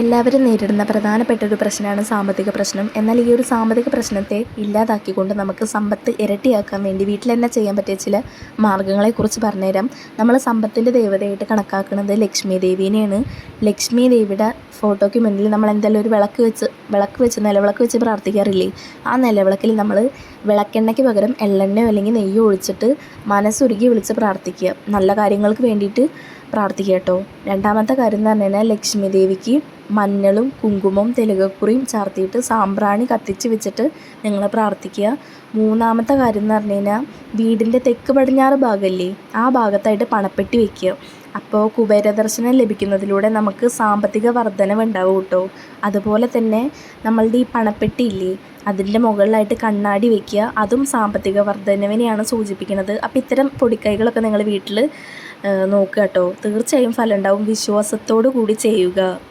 എല്ലാവരും നേരിടുന്ന പ്രധാനപ്പെട്ട ഒരു പ്രശ്നമാണ് സാമ്പത്തിക പ്രശ്നം. എന്നാൽ ഈ ഒരു സാമ്പത്തിക പ്രശ്നത്തെ ഇല്ലാതാക്കിക്കൊണ്ട് നമുക്ക് സമ്പത്ത് ഇരട്ടിയാക്കാൻ വേണ്ടി വീട്ടിൽ തന്നെ ചെയ്യാൻ പറ്റിയ ചില മാർഗങ്ങളെക്കുറിച്ച് പറഞ്ഞുതരാം. നമ്മൾ സമ്പത്തിന്റെ ദേവതയായിട്ട് കണക്കാക്കുന്നത് ലക്ഷ്മി ദേവീനെയാണ്. ലക്ഷ്മി ദേവിയുടെ ഫോട്ടോയ്ക്ക് മുന്നിൽ നമ്മൾ എന്തായാലും ഒരു വിളക്ക് വെച്ച് വിളക്ക് വെച്ച് നിലവിളക്ക് വെച്ച് പ്രാർത്ഥിക്കാറില്ലേ? ആ നിലവിളക്കിൽ നമ്മൾ വിളക്കെണ്ണയ്ക്ക് പകരം എള്ളെണ്ണയോ അല്ലെങ്കിൽ നെയ്യോ ഒഴിച്ചിട്ട് മനസ്സുരുകി വിളിച്ച് പ്രാർത്ഥിക്കുക. നല്ല കാര്യങ്ങൾക്ക് വേണ്ടിയിട്ട് പ്രാർത്ഥിക്കുക കേട്ടോ രണ്ടാമത്തെ കാര്യം എന്ന് പറഞ്ഞു കഴിഞ്ഞാൽ ലക്ഷ്മി ദേവിക്ക് മഞ്ഞളും കുങ്കുമവും തെലുകക്കുറിയും ചാർത്തിയിട്ട് സാമ്പ്രാണി കത്തിച്ച് വെച്ചിട്ട് നിങ്ങൾ പ്രാർത്ഥിക്കുക. മൂന്നാമത്തെ കാര്യം എന്ന് പറഞ്ഞു കഴിഞ്ഞാൽ വീടിന്റെ തെക്ക് പടിഞ്ഞാറ് ഭാഗമല്ലേ ആ ഭാഗത്തായിട്ട് പണപ്പെട്ടി വെക്കുക. അപ്പോൾ കുബേരദർശനം ലഭിക്കുന്നതിലൂടെ നമുക്ക് സാമ്പത്തിക വർധനവ് ഉണ്ടാവും കേട്ടോ. അതുപോലെ തന്നെ നമ്മളുടെ ഈ പണപ്പെട്ടി ഇല്ലേ അതിന്റെ മുകളിലായിട്ട് കണ്ണാടി വെക്കുക. അതും സാമ്പത്തിക വർധനവിനെയാണ് സൂചിപ്പിക്കുന്നത്. അപ്പോൾ ഇത്തരം പൊടിക്കൈകളൊക്കെ നിങ്ങൾ വീട്ടിൽ നോക്കുക കേട്ടോ. തീർച്ചയായും ഫലം ഉണ്ടാവും. വിശ്വാസത്തോടു കൂടി ചെയ്യുക.